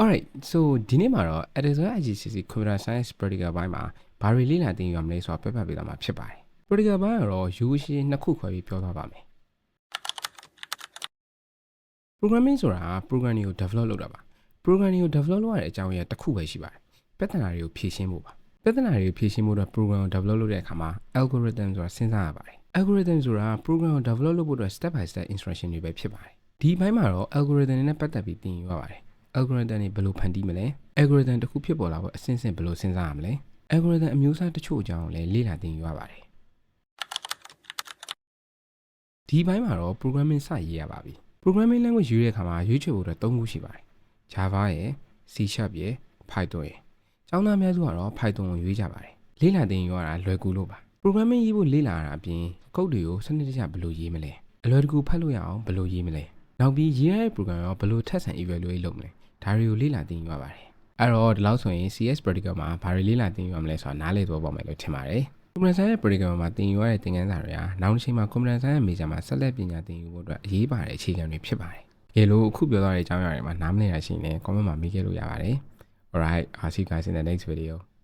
Alright so ဒီနေ့မှာတော့ Addison IGCSE Computer Science Practical ဘိုင်းမှာဘာတွေလေ့လာသင်ယူရမလဲဆိုတာပြပြပေးသွားမှာဖြစ်ပါတယ် Practical ဘိုင်းကတော့ရိုးရှင်းနှစ်ခုခွဲပြီးပြောသွားပါမယ် Programming ဆိုတာက programming ကို develop လုပ်တာပါ Programming ကို develop လုပ်ရတဲ့အကြောင်းအရာတစ်ခုပဲရှိပါတယ်ပြဿနာတွေကိုဖြေရှင်းဖို့ပါပြဿနာတွေကိုဖြေရှင်းဖို့အတွက် program ကို develop လုပ်တဲ့အခါမှာ algorithm ဆိုတာစဉ်းစားရပါတယ် algorithm ဆိုတာ program ကို develop လုပ်ဖို့အတွက် step by step instruction တွေပဲဖြစ်ပါတယ်ဒီဘိုင်းမှာတော့ algorithm တွေနဲ့ပတ်သက်ပြီးသင်ယူရပါတယ် algorithm တွေဘယ်လိုဖန်တီးမလဲ algorithm တစ်ခုဖြစ်ပေါ်လာဖို့အဆင့်ဆင့်ဘယ်လိုစဉ်းစားရမလဲ algorithm အမျိုးအစားတချို့အကြောင်းကိုလည်းလေ့လာသင်ယူရပါတယ်ဒီဘိုင်းမှာတော့ programming စရေးရပါပြီ programming language ရွေးတဲ့အခါမှာရွေးချယ်ဖို့အတွက်၃ခုရှိပါတယ် Java ရယ် C# ရယ် Python ရယ်ကျောင်းသားအများစုကတော့ Python ကိုရွေးကြပါတယ်လေ့လာသင်ယူရတာလွယ်ကူလို့ပါ programming ရေးဖို့လေ့လာရတာအပြင် code တွေကိုစနစ်တကျဘယ်လိုရေးမလဲအလွယ်တကူဖတ်လို့ရအောင်ဘယ်လိုရေးမလဲ နောက်ပြီးရေးရတဲ့ program ရောဘယ်လိုထပ်ဆန် evaluate လုပ်မလဲဒါတွေကိုလေ့လာသင်ယူရပါတယ်အဲ့တော့ဒီလောက်ဆိုရင် CS practical မှာဘာတွေလေ့လာသင်ယူရမလဲဆိုတာနားလည်သွားပါမယ်လို့ထင်ပါတယ် computer science ရဲ့ practical မှာသင်ယူရတဲ့သင်ခန်းစာတွေဟာနောက်တစ်ချိန်မှာ computer science ရဲ့ major မှာဆက်လက်ပညာသင်ယူဖို့အတွက်အရေးပါတဲ့အခြေခံတွေဖြစ်ပါတယ်။ရေလို့အခုပြောသွားတဲ့အကြောင်းအရာတွေမှာနားမလည်ရရှိရင်လည်း comment မှာမေးခဲ့လို့ရပါတယ်။ Alright, I'll see you guys in the next video.